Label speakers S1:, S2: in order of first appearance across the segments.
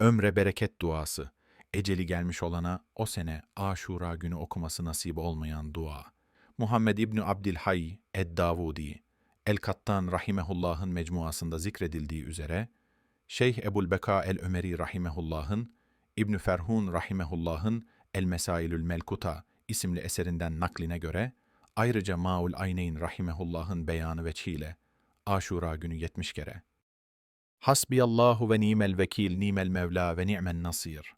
S1: Ömre bereket duası. Eceli gelmiş olana o sene Aşura günü okuması nasip olmayan dua. Muhammed İbni Abdilhay Ed-Davudi, El-Kattan Rahimehullah'ın mecmuasında zikredildiği üzere, Şeyh Ebul Beka el-Ömeri Rahimehullah'ın, İbn Ferhun Rahimehullah'ın El-Mesailül Melkuta isimli eserinden nakline göre, ayrıca Maul Ayneyn Rahimehullah'ın beyanı veçhiyle, Aşura günü 70 kere. Hasbiyallahu ve nimel vekil, nimel mevla ve ni'men nasir.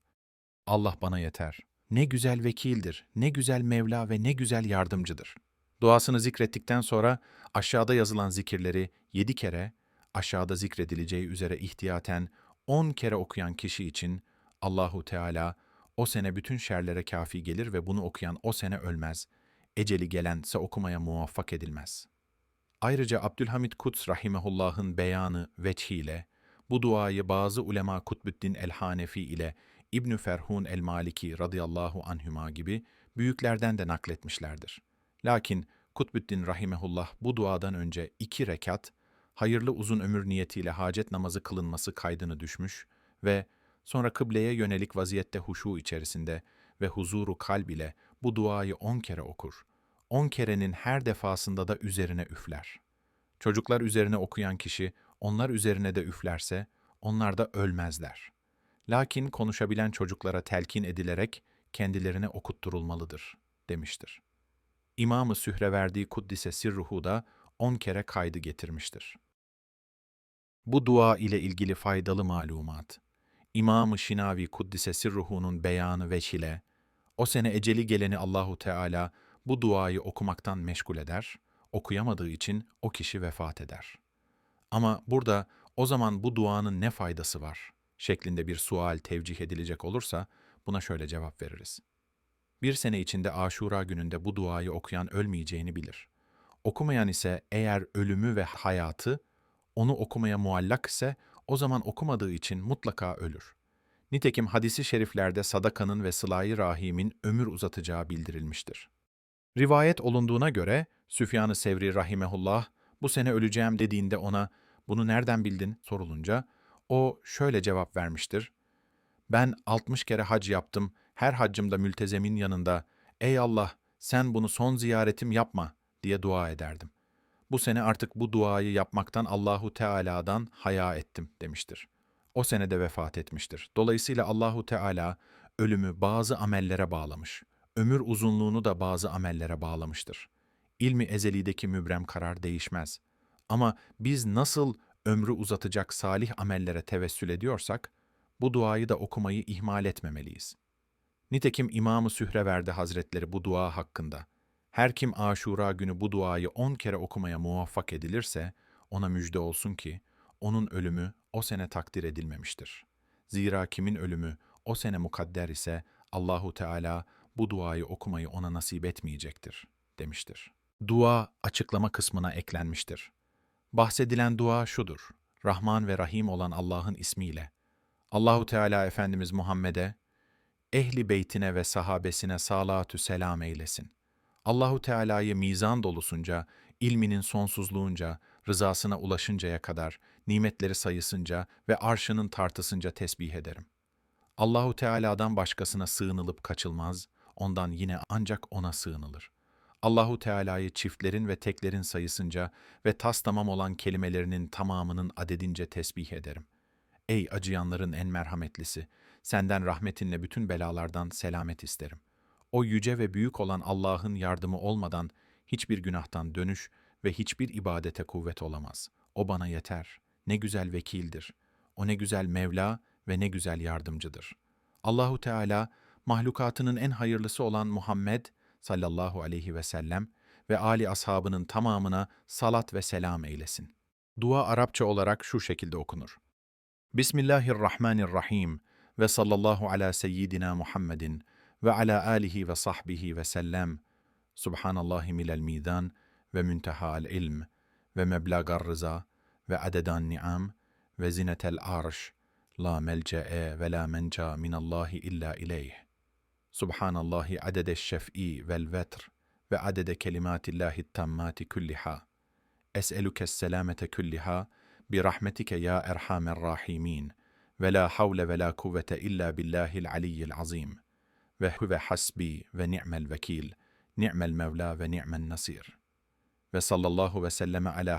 S1: Allah bana yeter. Ne güzel vekildir, ne güzel Mevla ve ne güzel yardımcıdır. Duasını zikrettikten sonra aşağıda yazılan zikirleri yedi kere, aşağıda zikredileceği üzere ihtiyaten on kere okuyan kişi için Allahu Teala o sene bütün şerlere kafi gelir ve bunu okuyan o sene ölmez. Eceli gelense okumaya muvaffak edilmez. Ayrıca Abdülhamid Kuts rahimehullah'ın beyanı veçhiyle bu duayı bazı ulema Kutbüddin el-Hanefi ile İbnü Ferhun el-Maliki radıyallahu anhüma gibi büyüklerden de nakletmişlerdir. Lakin Kutbüddin rahimehullah bu duadan önce iki rekat, hayırlı uzun ömür niyetiyle hacet namazı kılınması kaydını düşmüş ve sonra kıbleye yönelik vaziyette huşu içerisinde ve huzuru kalb ile bu duayı on kere okur. On kerenin her defasında da üzerine üfler. Çocuklar üzerine okuyan kişi onlar üzerine de üflerse onlar da ölmezler. Lakin konuşabilen çocuklara telkin edilerek kendilerine okutturulmalıdır demiştir. İmam-ı Sühreverdi Kuddise Sirruhu da on kere kaydı getirmiştir. Bu dua ile ilgili faydalı malumat, İmam-ı Şinavi Kuddise Sirruhu'nun beyanı veçile, o sene eceli geleni Allahu Teala bu duayı okumaktan meşgul eder, okuyamadığı için o kişi vefat eder. Ama burada o zaman bu duanın ne faydası var şeklinde bir sual tevcih edilecek olursa buna şöyle cevap veririz. Bir sene içinde Aşura gününde bu duayı okuyan ölmeyeceğini bilir. Okumayan ise eğer ölümü ve hayatı onu okumaya muallak ise o zaman okumadığı için mutlaka ölür. Nitekim hadisi şeriflerde sadakanın ve sıla rahimin ömür uzatacağı bildirilmiştir. Rivayet olunduğuna göre Süfyan-ı Sevri rahimehullah bu sene öleceğim dediğinde ona bunu nereden bildin sorulunca o şöyle cevap vermiştir. Ben 60 kere hac yaptım. Her haccımda mültezemin yanında ''Ey Allah sen bunu son ziyaretim yapma.'' diye dua ederdim. Bu sene artık bu duayı yapmaktan Allahu Teala'dan haya ettim demiştir. O senede vefat etmiştir. Dolayısıyla Allahu Teala ölümü bazı amellere bağlamış. Ömür uzunluğunu da bazı amellere bağlamıştır. İlmi ezelideki mübrem karar değişmez. Ama biz nasıl ömrü uzatacak salih amellere tevessül ediyorsak, bu duayı da okumayı ihmal etmemeliyiz. Nitekim İmam-ı Sühreverdi Hazretleri bu dua hakkında, her kim aşura günü bu duayı on kere okumaya muvaffak edilirse, ona müjde olsun ki, onun ölümü o sene takdir edilmemiştir. Zira kimin ölümü o sene mukadder ise, Allahu Teala bu duayı okumayı ona nasip etmeyecektir, demiştir. Dua açıklama kısmına eklenmiştir. Bahsedilen dua şudur. Rahman ve Rahim olan Allah'ın ismiyle. Allahu Teala Efendimiz Muhammed'e, ehli beytine ve sahabesine salatü selam eylesin. Allahu Teala'yı mizan dolusunca, ilminin sonsuzluğunca, rızasına ulaşıncaya kadar, nimetleri sayısınca ve arşının tartısınca tesbih ederim. Allahu Teala'dan başkasına sığınılıp kaçılmaz, ondan yine ancak ona sığınılır. Allahu Teala'yı çiftlerin ve teklerin sayısınca ve tas tamam olan kelimelerinin tamamının adedince tesbih ederim. Ey acıyanların en merhametlisi, senden rahmetinle bütün belalardan selamet isterim. O yüce ve büyük olan Allah'ın yardımı olmadan hiçbir günahtan dönüş ve hiçbir ibadete kuvvet olamaz. O bana yeter. Ne güzel vekildir. O ne güzel Mevla ve ne güzel yardımcıdır. Allahu Teala mahlukatının en hayırlısı olan Muhammed sallallahu aleyhi ve sellem ve ali ashabının tamamına salat ve selam eylesin. Dua Arapça olarak şu şekilde okunur. Bismillahirrahmanirrahim ve sallallahu ala seyyidina Muhammedin ve ala alihi ve sahbihi ve sellem. Subhanallahi milel midan ve müntehal ilm ve meblagar rıza ve adedan ni'am ve zinetel arş la melce'e ve la menca minallahi illa ileyh. Subhanallahi adede şef'i vel vetr ve adede kelimatillahi tammati kulliha. Es'eluke selamete kulliha bi rahmetike ya erhamer rahimin ve la havle ve la kuvvete illa billahil aliyyil azim ve huve hasbi ve ni'mel vekil ni'mel mevla ve ni'men nasir ve sallallahu ve selleme ala